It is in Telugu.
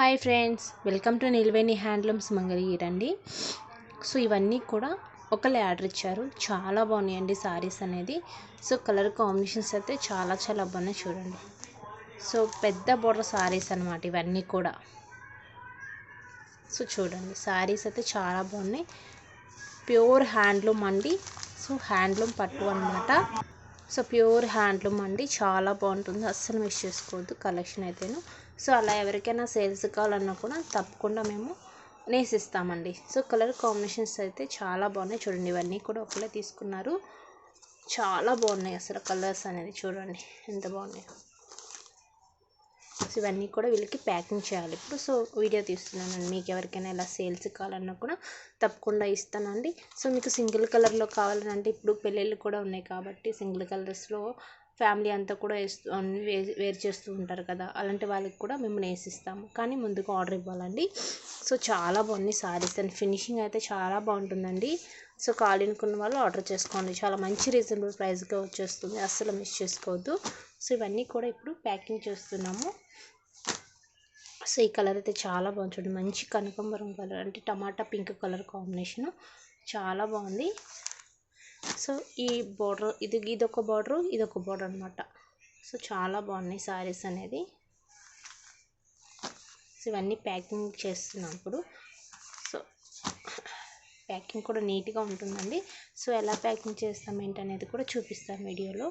Hi friends welcome to Nilveni handlooms Mangalagiri అండి సో ఇవన్నీ కూడా ఒకళ్ళే ఆర్డర్ ఇచ్చారు. చాలా బాగున్నాయండి సారీస్ అనేది. సో కలర్ కాంబినేషన్స్ అయితే చాలా చాలా బాగున్నాయి చూడండి. సో పెద్ద బోర్డర్ సారీస్ అనమాట ఇవన్నీ కూడా. సో చూడండి సారీస్ అయితే చాలా బాగున్నాయి. ప్యూర్ హ్యాండ్లూమ్ అండి. సో హ్యాండ్లూమ్ పట్టు అనమాట సో ప్యూర్ హ్యాండ్లూమ్ అండి. చాలా బాగుంటుంది. అస్సలు మిస్ చేసుకోవద్దు కలెక్షన్ అయితేను. సో అలా ఎవరికైనా సేల్స్ కావాలన్నా కూడా తప్పకుండా మేము నేసిస్తామండి. సో కలర్ కాంబినేషన్స్ అయితే చాలా బాగున్నాయి చూడండి. ఇవన్నీ కూడా ఒకలే తీసుకున్నారు. చాలా బాగున్నాయి అసలు కలర్స్ అనేది చూడండి. ఎంత బాగున్నాయి. సో ఇవన్నీ కూడా వీళ్ళకి ప్యాకింగ్ చేయాలి. ఇప్పుడు సో వీడియో తీస్తున్నానండి. మీకు ఎవరికైనా ఇలా సేల్స్ కావాలన్నా కూడా తప్పకుండా ఇస్తానండి. సో మీకు సింగిల్ కలర్లో కావాలంటే ఇప్పుడు పెళ్ళిళ్ళు కూడా ఉన్నాయి కాబట్టి సింగిల్ కలర్స్లో ఫ్యామిలీ అంతా కూడా వేస్తూ వే- చేస్తూ ఉంటారు కదా అలాంటి వాళ్ళకి కూడా మేము నేసిస్తాము. కానీ ముందుగా ఆర్డర్ ఇవ్వాలండి. సో చాలా బాగుంది సారీస్ అండ్ ఫినిషింగ్ అయితే చాలా బాగుంటుందండి. సో కావాలనుకున్న వాళ్ళు ఆర్డర్ చేసుకోండి. చాలా మంచి రీజనబుల్ ప్రైస్గా వచ్చేస్తుంది. అస్సలు మిస్ చేసుకోవద్దు. సో ఇవన్నీ కూడా ఇప్పుడు ప్యాకింగ్ చేస్తున్నాము. సో ఈ కలర్ అయితే చాలా బాగుంది చూడండి. మంచి కనకాంబరం కలర్ అంటే టమాటా పింక్ కలర్ కాంబినేషన్. చాలా బాగుంది. సో ఈ బార్డర్ ఇది ఇదొక బార్డరు ఇదొక బార్డర్ అనమాట సో చాలా బాగున్నాయి సారీస్ అనేది. సో ఇవన్నీ ప్యాకింగ్ చేస్తున్నాం ఇప్పుడు. సో ప్యాకింగ్ కూడా నీట్గా ఉంటుందండి. సో ఎలా ప్యాకింగ్ చేస్తాం ఏంటనేది కూడా చూపిస్తాను వీడియోలో.